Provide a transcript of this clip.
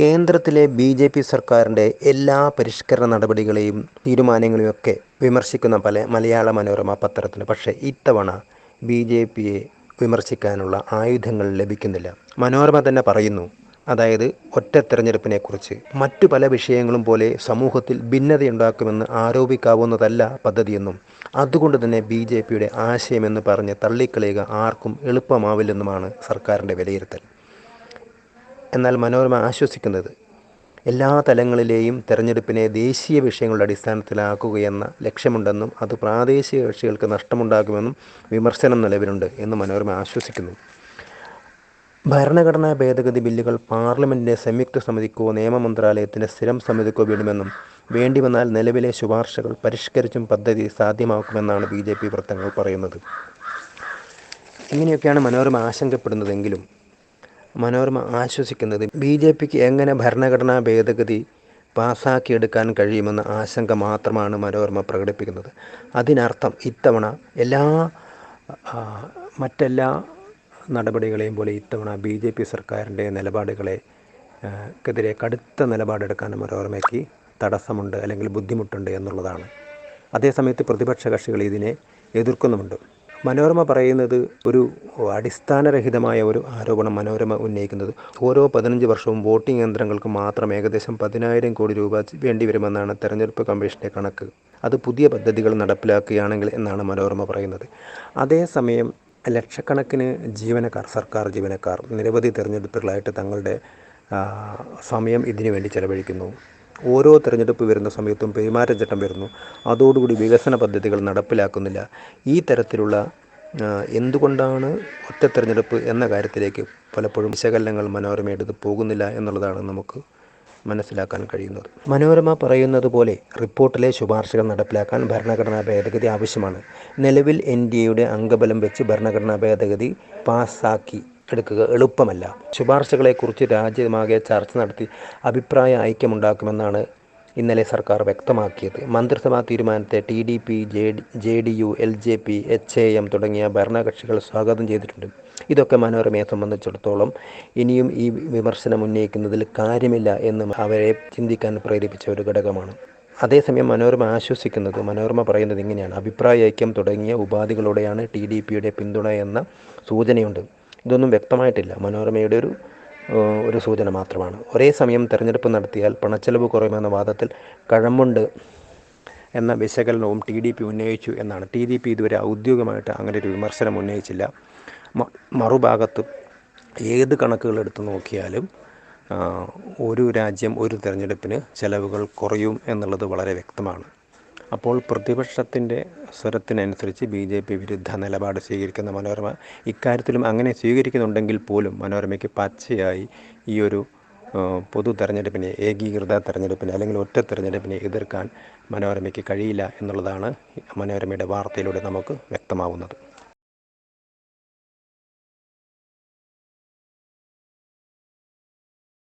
കേന്ദ്രത്തിലെ B J P സർക്കാരിന്റെ എല്ലാ പരിഷ്കരണ നടപടികളെയും തീരുമാനങ്ങളെയും ഒക്കെ വിമർശിക്കുന്ന പല മലയാള മനോരമ പത്രത്തിന്. പക്ഷേ ഇത്തവണ ബി ജെ പിയെ വിമർശിക്കാനുള്ള ആയുധങ്ങൾ ലഭിക്കുന്നില്ല. മനോരമ തന്നെ പറയുന്നു അതായത് ഒറ്റ തെരഞ്ഞെടുപ്പിനെക്കുറിച്ച് മറ്റു പല വിഷയങ്ങളും പോലെ സമൂഹത്തിൽ ഭിന്നതയുണ്ടാക്കുമെന്ന് ആരോപിക്കാവുന്നതല്ല പദ്ധതിയെന്നും അതുകൊണ്ട് തന്നെ ബി ജെ പിയുടെ ആശയമെന്ന് പറഞ്ഞ് തള്ളിക്കളയുക ആർക്കും എളുപ്പമാവില്ലെന്നുമാണ് സർക്കാരിന്റെ വിലയിരുത്തൽ. എന്നാൽ മനോരമ ആശ്വസിക്കുന്നത് എല്ലാ തലങ്ങളിലെയും തെരഞ്ഞെടുപ്പിനെ ദേശീയ വിഷയങ്ങളുടെ അടിസ്ഥാനത്തിലാക്കുകയെന്ന ലക്ഷ്യമുണ്ടെന്നും അത് പ്രാദേശിക കക്ഷികൾക്ക് നഷ്ടമുണ്ടാകുമെന്നും വിമർശനം നിലവിലുണ്ട് എന്ന് മനോരമ ആശ്വസിക്കുന്നു. ഭരണഘടനാ ഭേദഗതി ബില്ലുകൾ പാർലമെന്റിന്റെ സംയുക്ത സമിതിക്കോ നിയമ മന്ത്രാലയത്തിന്റെ സ്ഥിരം സമിതിക്കോ വിടുമെന്നും വേണ്ടി വന്നാൽ നിലവിലെ ശുപാർശകൾ പരിഷ്കരിച്ചും പദ്ധതി സാധ്യമാക്കുമെന്നാണ് ബി ജെ പി വൃത്തങ്ങൾ പറയുന്നത്. ഇങ്ങനെയൊക്കെയാണ് മനോരമ ആശങ്കപ്പെടുന്നതെങ്കിലും മനോരമ ആശ്വസിക്കുന്നത് ബി ജെ പിക്ക് എങ്ങനെ ഭരണഘടനാ ഭേദഗതി പാസ്സാക്കിയെടുക്കാൻ കഴിയുമെന്ന ആശങ്ക മാത്രമാണ് മനോരമ പ്രകടിപ്പിക്കുന്നത്. അതിനർത്ഥം ഇത്തവണ എല്ലാ മറ്റെല്ലാ നടപടികളെയും പോലെ ഇത്തവണ ബി ജെ പി സർക്കാരിന്റെ നിലപാടുകളെ ക്കെതിരെ കടുത്ത നിലപാടെടുക്കാൻ മനോരമയ്ക്ക് തടസ്സമുണ്ട് അല്ലെങ്കിൽ ബുദ്ധിമുട്ടുണ്ട് എന്നുള്ളതാണ്. അതേസമയത്ത് പ്രതിപക്ഷ കക്ഷികൾ ഇതിനെ എതിർക്കുന്നുമുണ്ട്. മനോരമ പറയുന്നത് ഒരു അടിസ്ഥാനരഹിതമായ ഒരു ആരോപണം മനോരമ ഉന്നയിക്കുന്നത്. ഓരോ പതിനഞ്ച് വർഷവും വോട്ടിംഗ് യന്ത്രങ്ങൾക്ക് മാത്രം ഏകദേശം പതിനായിരം കോടി രൂപ വേണ്ടിവരുമെന്നാണ് തെരഞ്ഞെടുപ്പ് കമ്മീഷന്റെ കണക്ക്. അത് പുതിയ പദ്ധതികൾ നടപ്പിലാക്കുകയാണെങ്കിൽ എന്നാണ് മനോരമ പറയുന്നത്. അതേസമയം ലക്ഷക്കണക്കിന് ജീവനക്കാർ സർക്കാർ ജീവനക്കാർ നിരവധി തെരഞ്ഞെടുപ്പുകളായിട്ട് തങ്ങളുടെ സമയം ഇതിനു വേണ്ടി ചെലവഴിക്കുന്നു. ഓരോ തിരഞ്ഞെടുപ്പ് വരുന്ന സമയത്തും പെരുമാറ്റച്ചട്ടം വരുന്നു. അതോടുകൂടി വികസന പദ്ധതികൾ നടപ്പിലാക്കുന്നില്ല. ഈ തരത്തിലുള്ള എന്തുകൊണ്ടാണ് ഒറ്റ തിരഞ്ഞെടുപ്പ് എന്ന കാര്യത്തിലേക്ക് പലപ്പോഴും വിശകലനങ്ങൾ മനോരമ എടുത്ത് പോകുന്നില്ല എന്നുള്ളതാണ് നമുക്ക് മനസ്സിലാക്കാൻ കഴിയുന്നത്. മനോരമ പറയുന്നത് പോലെ റിപ്പോർട്ടിലെ ശുപാർശകൾ നടപ്പിലാക്കാൻ ഭരണഘടനാ ഭേദഗതി ആവശ്യമാണ്. നിലവിൽ എൻ ഡി എയുടെ അംഗബലം വെച്ച് ഭരണഘടനാ ഭേദഗതി പാസ്സാക്കി എടുക്കുക എളുപ്പമല്ല. ശുപാർശകളെക്കുറിച്ച് രാജ്യമാകെ ചർച്ച നടത്തി അഭിപ്രായ ഐക്യമുണ്ടാക്കുമെന്നാണ് ഇന്നലെ സർക്കാർ വ്യക്തമാക്കിയത്. മന്ത്രിസഭാ തീരുമാനത്തെ T D P J J D U L J P H A M തുടങ്ങിയ ഭരണകക്ഷികൾ സ്വാഗതം ചെയ്തിട്ടുണ്ട്. ഇതൊക്കെ മനോരമയെ സംബന്ധിച്ചിടത്തോളം ഇനിയും ഈ വിമർശനം ഉന്നയിക്കുന്നതിൽ കാര്യമില്ല എന്ന് അവരെ ചിന്തിക്കാൻ പ്രേരിപ്പിച്ച ഒരു ഘടകമാണ്. അതേസമയം മനോരമ ആശ്വസിക്കുന്നത് മനോരമ പറയുന്നത് ഇങ്ങനെയാണ്. അഭിപ്രായ ഐക്യം തുടങ്ങിയ ഉപാധികളോടെയാണ് ടി ഡി പിയുടെ പിന്തുണ എന്ന സൂചനയുണ്ട്. ഇതൊന്നും വ്യക്തമായിട്ടില്ല. മനോരമയുടെ ഒരു ഒരു സൂചന മാത്രമാണ്. ഒരേ സമയം തെരഞ്ഞെടുപ്പ് നടത്തിയാൽ പണച്ചെലവ് കുറയുമെന്ന വാദത്തിൽ കഴമ്പുണ്ട് എന്ന വിശകലനവും ടി ഡി പി ഉന്നയിച്ചു എന്നാണ്. ടി ഡി പി ഇതുവരെ ഔദ്യോഗികമായിട്ട് അങ്ങനെ ഒരു വിമർശനം ഉന്നയിച്ചില്ല. മറുഭാഗത്ത് ഏത് കണക്കുകൾ എടുത്തു നോക്കിയാലും ഒരു രാജ്യം ഒരു തിരഞ്ഞെടുപ്പിന് ചെലവുകൾ കുറയും എന്നുള്ളത് വളരെ വ്യക്തമാണ്. അപ്പോൾ പ്രതിപക്ഷത്തിന്റെ സ്വരത്തിനനുസരിച്ച് ബി ജെ പി വിരുദ്ധ നിലപാട് സ്വീകരിക്കുന്ന മനോരമ ഇക്കാര്യത്തിലും അങ്ങനെ സ്വീകരിക്കുന്നുണ്ടെങ്കിൽ പോലും മനോരമയ്ക്ക് പച്ചയായി ഈ ഒരു പൊതു തെരഞ്ഞെടുപ്പിനെ ഏകീകൃത തെരഞ്ഞെടുപ്പിനെ അല്ലെങ്കിൽ ഒറ്റ തെരഞ്ഞെടുപ്പിനെ എതിർക്കാൻ മനോരമയ്ക്ക് കഴിയില്ല എന്നുള്ളതാണ് മനോരമയുടെ വാർത്തയിലൂടെ നമുക്ക് വ്യക്തമാവുന്നത്.